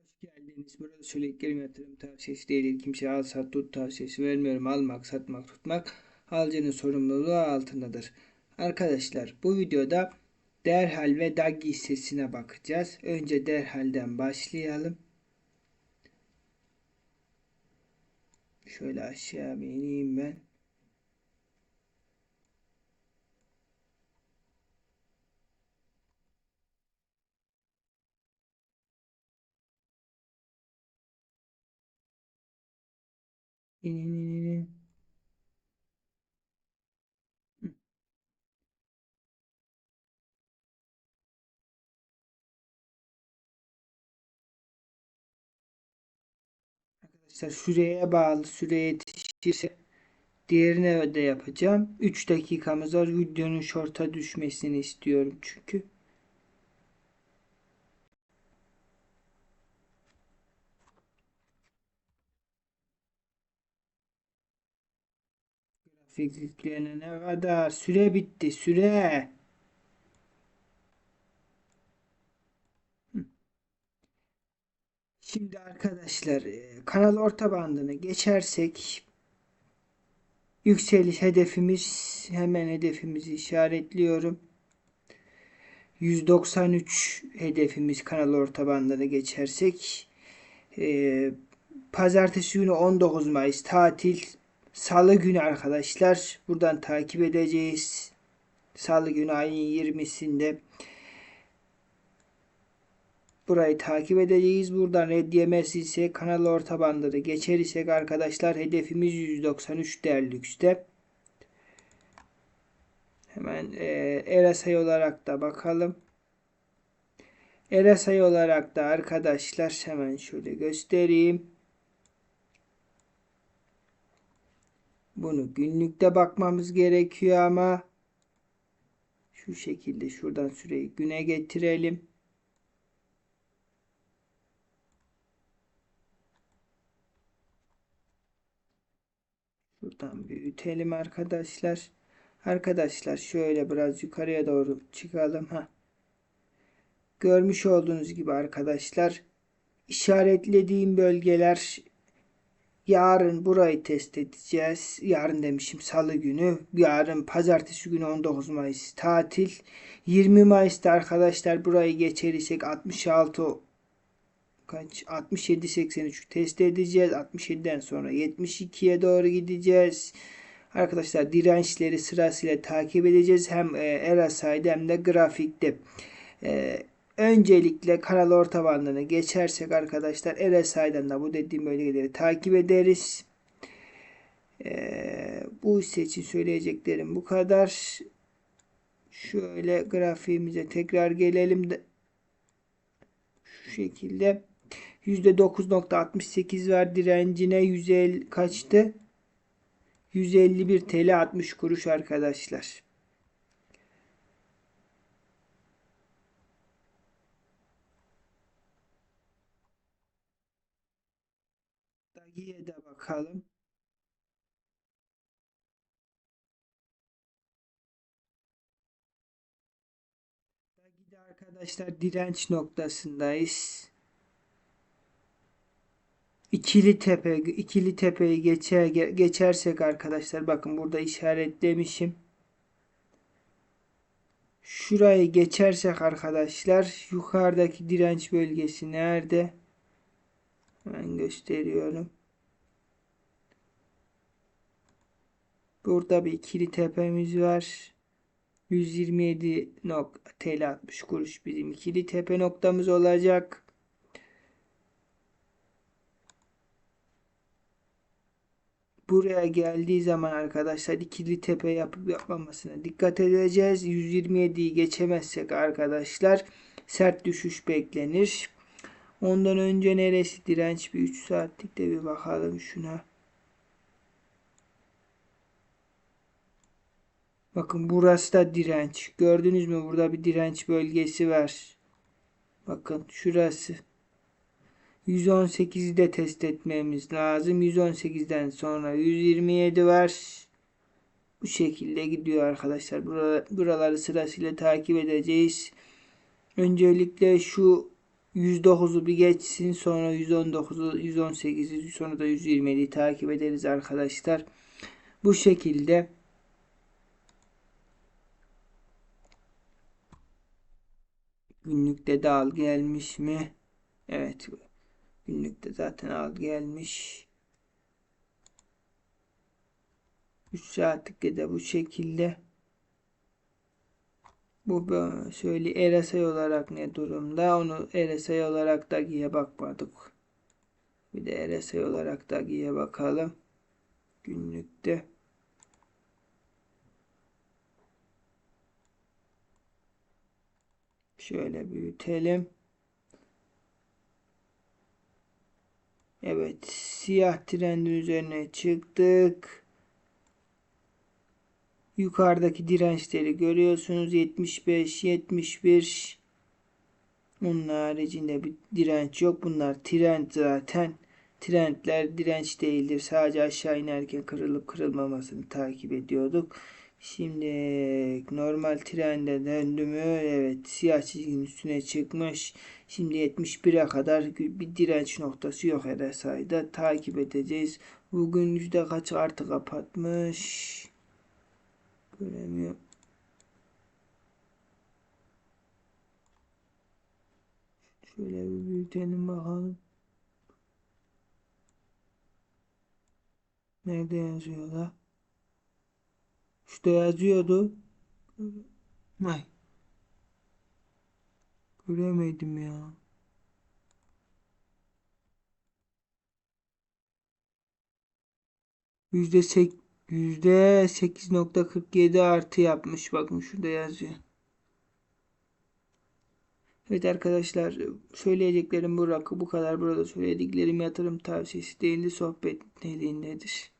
Hoş geldiniz. Burada söylediklerim yatırım tavsiyesi değil. Kimseye al sat tut tavsiyesi vermiyorum. Almak, satmak, tutmak alıcının sorumluluğu altındadır. Arkadaşlar bu videoda derhal ve DAG hissesine bakacağız. Önce derhalden başlayalım. Şöyle aşağı ineyim ben. Hı. Arkadaşlar süreye bağlı süreye yetişirse diğerine de yapacağım. 3 dakikamız var. Videonun short'a düşmesini istiyorum çünkü. Yüklenene kadar süre bitti süre. Şimdi arkadaşlar e, kanal orta bandını geçersek yükseliş hedefimiz hemen hedefimizi işaretliyorum. 193 hedefimiz kanal orta bandını geçersek e, pazartesi günü 19 Mayıs tatil Salı günü arkadaşlar buradan takip edeceğiz. Salı günü ayın 20'sinde burayı takip edeceğiz. Buradan red ise kanal orta bandını geçer isek arkadaşlar hedefimiz 193 değerli lükste. Hemen e, RSI olarak da bakalım. RSI olarak da arkadaşlar hemen şöyle göstereyim. Bunu günlükte bakmamız gerekiyor ama şu şekilde şuradan süreyi güne getirelim. Şuradan büyütelim arkadaşlar. Arkadaşlar şöyle biraz yukarıya doğru çıkalım. Ha. Görmüş olduğunuz gibi arkadaşlar işaretlediğim bölgeler Yarın burayı test edeceğiz. Yarın demişim salı günü. Yarın pazartesi günü 19 Mayıs tatil. 20 Mayıs'ta arkadaşlar burayı geçerirsek 66 kaç 67 83 test edeceğiz. 67'den sonra 72'ye doğru gideceğiz. Arkadaşlar dirençleri sırasıyla takip edeceğiz. Hem e, RSI'de hem de grafikte. E, Öncelikle kanal orta bandını geçersek arkadaşlar RSI'den da bu dediğim bölgeleri takip ederiz. Ee, bu için söyleyeceklerim bu kadar. Şöyle grafiğimize tekrar gelelim de şu şekilde %9.68 var direncine 150 kaçtı? 151 TL 60 kuruş arkadaşlar. Dagi'ye de bakalım. Dagi'de arkadaşlar direnç noktasındayız. İkili tepe, ikili tepeyi geçer, geçersek arkadaşlar bakın burada işaretlemişim. Şurayı geçersek arkadaşlar yukarıdaki direnç bölgesi nerede? Hemen gösteriyorum. Burada bir ikili tepemiz var. 127 nok TL 60 kuruş bizim ikili tepe noktamız olacak. Buraya geldiği zaman arkadaşlar ikili tepe yapıp yapmamasına dikkat edeceğiz. 127'yi geçemezsek arkadaşlar sert düşüş beklenir. Ondan önce neresi direnç bir 3 saatlik de bir bakalım şuna. Bakın burası da direnç. Gördünüz mü? Burada bir direnç bölgesi var. Bakın şurası. 118'i de test etmemiz lazım. 118'den sonra 127 var. Bu şekilde gidiyor arkadaşlar. Buraları sırasıyla takip edeceğiz. Öncelikle şu 109'u bir geçsin sonra 119'u 118'i sonra da 127'yi takip ederiz arkadaşlar. Bu şekilde günlükte de al gelmiş mi? Evet. Günlükte zaten al gelmiş. 3 saatlikte de bu şekilde. Bu şöyle RSI olarak ne durumda? Onu RSI olarak da giye bakmadık. Bir de RSI olarak da giye bakalım. Günlükte. Şöyle büyütelim. Evet, siyah trendin üzerine çıktık. Yukarıdaki dirençleri görüyorsunuz. 75, 71. Onun haricinde bir direnç yok. Bunlar trend zaten. Trendler direnç değildir. Sadece aşağı inerken kırılıp kırılmamasını takip ediyorduk. Şimdi normal trende döndü mü? Evet siyah çizginin üstüne çıkmış. Şimdi 71'e kadar bir direnç noktası yok RSI'da. Takip edeceğiz. Bugün yüzde kaç artı kapatmış? Göremiyorum. Şöyle bir büyütelim bakalım. Nerede yazıyor Şurada yazıyordu. Ay. Göremedim ya. Yüzde sek yüzde sekiz nokta kırk yedi artı yapmış. Bakın şurada yazıyor. Evet arkadaşlar söyleyeceklerim bu rakı bu kadar. Burada söylediklerim yatırım tavsiyesi değildi sohbet niteliğindedir.